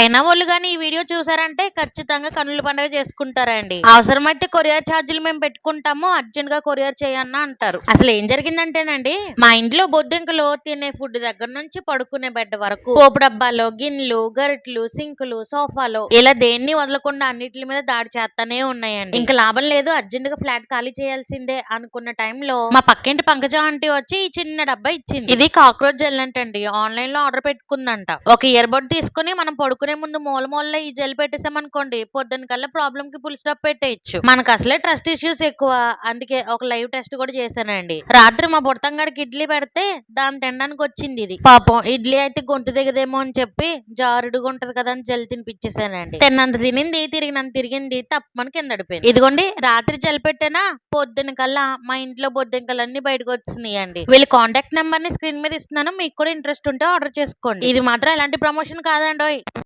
China వాళ్ళు కానీ ఈ వీడియో చూసారంటే ఖచ్చితంగా కన్నుల పండుగ చేసుకుంటారండి. అవసరమైతే కొరియర్ ఛార్జీలు మేము పెట్టుకుంటాము అర్జెంట్గా కొరియర్ చేయన్న అంటారు. అసలు ఏం జరిగిందంటేనండి మా ఇంట్లో బొద్దింకలు తినే ఫుడ్ దగ్గర నుంచి పడుకునే బెడ్ వరకు పోపు డబ్బాలు గిన్నెలు గరిట్లు సింకులు సోఫాలు ఇలా దేన్ని వదలకుండా అన్నిటి మీద దాడి చేస్తానే ఉన్నాయండి. ఇంకా లాభం లేదు అర్జెంట్గా ఫ్లాట్ ఖాళీ చేయాల్సిందే అనుకున్న టైంలో మా పక్కింటి పంకజ ఆంటీ వచ్చి ఈ చిన్న డబ్బా ఇచ్చింది. ఇది కాక్రోచ్ జెల్ అంటండి ఆన్లైన్లో ఆర్డర్ పెట్టుకుందంట. ఒక ఇయర్ బడ్ తీసుకుని మనం పడుకునే ముందు మూల మూలలో ఈ జెల్ పెట్టేసామనుకోండి పొద్దున్న కల్లా ప్రాబ్లమ్కి ఫుల్ స్టాప్ పెట్టేయచ్చు. మనకు అసలే ట్రస్ట్ ఇష్యూస్ ఎక్కువ. అందుకే ఒక లైవ్ టెస్ట్ కూడా చేశానండి. రాత్రి మా బుడతంగాడికి ఇడ్లీ పెడితే దాన్ని తినడానికి వచ్చింది ఇది. పాపం ఇడ్లీ అయితే గొంతు దిగదేమో అని చెప్పి జారుడుగా ఉంటది కదా అని జెల్ తినిపించేసానండి తిన్నంత తినింది తిరిగినంత తిరిగింది తప్పమని కింద అడిపోయింది ఇదిగోండి రాత్రి జెల్ పెట్టేనా పొద్దున కల్లా మా ఇంట్లో బొద్దింకలన్నీ బయటకు వచ్చినాయండి వీళ్ళ కాంటాక్ట్ నెంబర్ని స్క్రీన్ మీద ఇస్తున్నాను. మీకు కూడా ఇంట్రెస్ట్ ఉంటే ఆర్డర్ చేసుకోండి. ఇది మాత్రం ఎలాంటి ప్రమోషన్ కాదండి